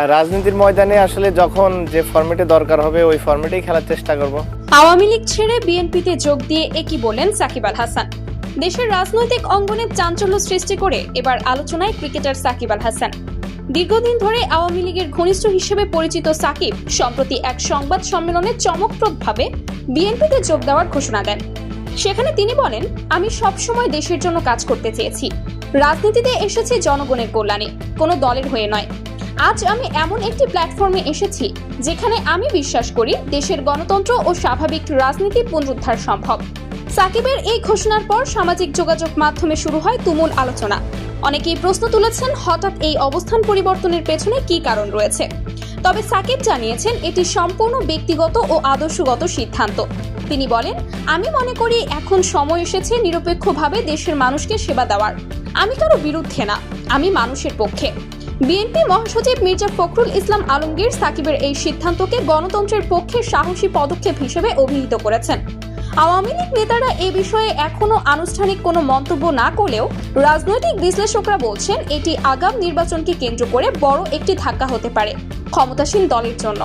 রাজনীতির ময়দানে আসলে যখন যে ফর্মেটে দরকার হবে, ওই ফর্মেটেই খেলার চেষ্টা করব। আওয়ামী লীগ ছেড়ে বিএনপিতে যোগ দিয়ে একই বললেন সাকিব আল হাসান? দেশের রাজনৈতিক অঙ্গনে চাঞ্চল্য সৃষ্টি করে এবার আলোচনায় ক্রিকেটার সাকিব আল হাসান। দীর্ঘদিন ধরে আওয়ামী লীগের ঘনিষ্ঠ হিসেবে পরিচিত সাকিব সম্প্রতি এক সংবাদ সম্মেলনে চমকপ্রদভাবে বিএনপিতে যোগ দেওয়ার ঘোষণা দেন। সেখানে তিনি বলেন, আমি সবসময় দেশের জন্য কাজ করতে চেয়েছি। রাজনীতিতে এসেছি জনগণের কল্যাণে, কোনো দলের হয়ে নয়। আজ আমি এমন একটি প্ল্যাটফর্মে এসেছি যেখানে আমি বিশ্বাস করি দেশের গণতন্ত্র ও স্বাভাবিক রাজনীতি পুনরুদ্ধার সম্ভব। সাকিবের এই ঘোষণার পর সামাজিক যোগাযোগ মাধ্যমে শুরু হয় তুমুল আলোচনা। অনেকেই প্রশ্ন তুলেছেন, হঠাৎ এই অবস্থান পরিবর্তনের পেছনে কি কারণ রয়েছে? তবে সাকিব জানিয়েছেন এটি সম্পূর্ণ ব্যক্তিগত ও আদর্শগত সিদ্ধান্ত। তিনি বলেন, আমি মনে করি এখন সময় এসেছে নিরপেক্ষভাবে দেশের মানুষকে সেবা দেওয়ার। আমি কারও বিরুদ্ধে না, আমি মানুষের পক্ষে। বিএনপি মহাসচিব মির্জা ফখরুল ইসলাম আলমগীর সাকিবের এই সিদ্ধান্তকে গণতন্ত্রের পক্ষে সাহসী পদক্ষেপ হিসেবে অভিহিত করেছেন। আওয়ামী লীগ নেতারা এ বিষয়ে এখনও আনুষ্ঠানিক কোনো মন্তব্য না করলেও রাজনৈতিক বিশ্লেষকরা বলছেন এটি আগাম নির্বাচনকে কেন্দ্র করে বড় একটি ধাক্কা হতে পারে ক্ষমতাসীন দলের জন্য।